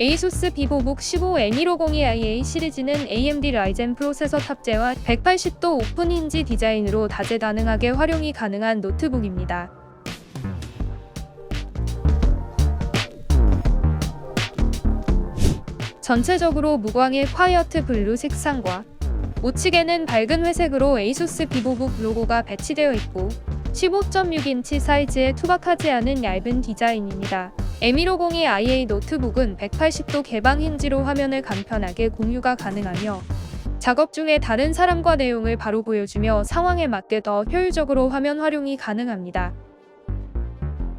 ASUS 비보북 15N1502IA 시리즈는 AMD 라이젠 프로세서 탑재와 180도 오픈 힌지 디자인으로 다재다능하게 활용이 가능한 노트북입니다. 전체적으로 무광의 콰이어트 블루 색상과 우측에는 밝은 회색으로 ASUS 비보북 로고가 배치되어 있고 15.6인치 사이즈에 투박하지 않은 얇은 디자인입니다. M1502IA 노트북은 180도 개방 힌지로 화면을 간편하게 공유가 가능하며 작업 중에 다른 사람과 내용을 바로 보여주며 상황에 맞게 더 효율적으로 화면 활용이 가능합니다.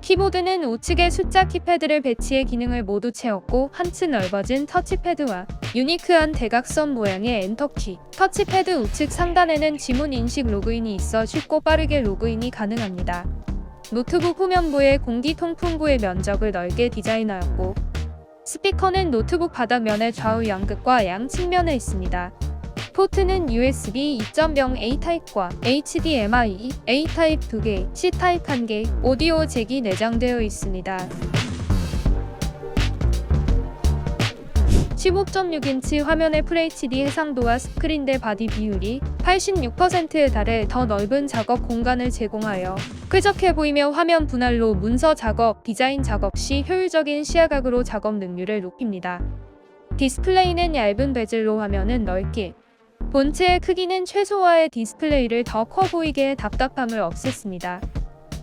키보드는 우측에 숫자 키패드를 배치해 기능을 모두 채웠고 한층 넓어진 터치패드와 유니크한 대각선 모양의 엔터키, 터치패드 우측 상단에는 지문 인식 로그인이 있어 쉽고 빠르게 로그인이 가능합니다. 노트북 후면부에 공기 통풍구의 면적을 넓게 디자인하였고 스피커는 노트북 바닥면의 좌우 양극과 양 측면에 있습니다. 포트는 USB 2.0 A 타입과 HDMI A 타입 2개, C 타입 1개, 오디오 잭이 내장되어 있습니다. 15.6인치 화면의 FHD 해상도와 스크린 대 바디 비율이 86%에 달해 더 넓은 작업 공간을 제공하여 쾌적해 보이며 화면 분할로 문서 작업, 디자인 작업 시 효율적인 시야각으로 작업 능률을 높입니다. 디스플레이는 얇은 베젤로 화면은 넓게, 본체의 크기는 최소화해 디스플레이를 더 커 보이게 해 답답함을 없앴습니다.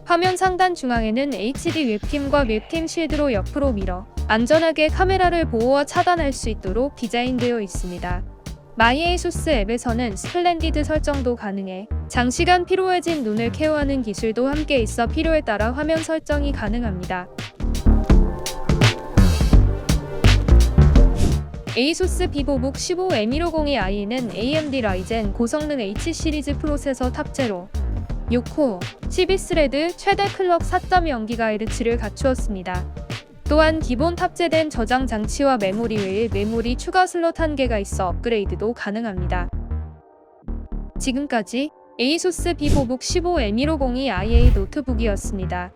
화면 상단 중앙에는 HD 웹캠과 웹캠 쉴드로 옆으로 밀어 안전하게 카메라를 보호와 차단할 수 있도록 디자인되어 있습니다. 마이에이 소스 앱에서는 스플렌디드 설정도 가능해 장시간 피로해진 눈을 케어하는 기술도 함께 있어 필요에 따라 화면 설정이 가능합니다. 에이소스 비보북 15M1502i는 AMD 라이젠 고성능 H 시리즈 프로세서 탑재로 6코어, 12스레드, 최대 클럭 4.0GHz를 갖추었습니다. 또한 기본 탑재된 저장 장치와 메모리 외에 메모리 추가 슬롯 1개가 있어 업그레이드도 가능합니다. 지금까지 에이소스 비보북 15M1502IA 노트북이었습니다.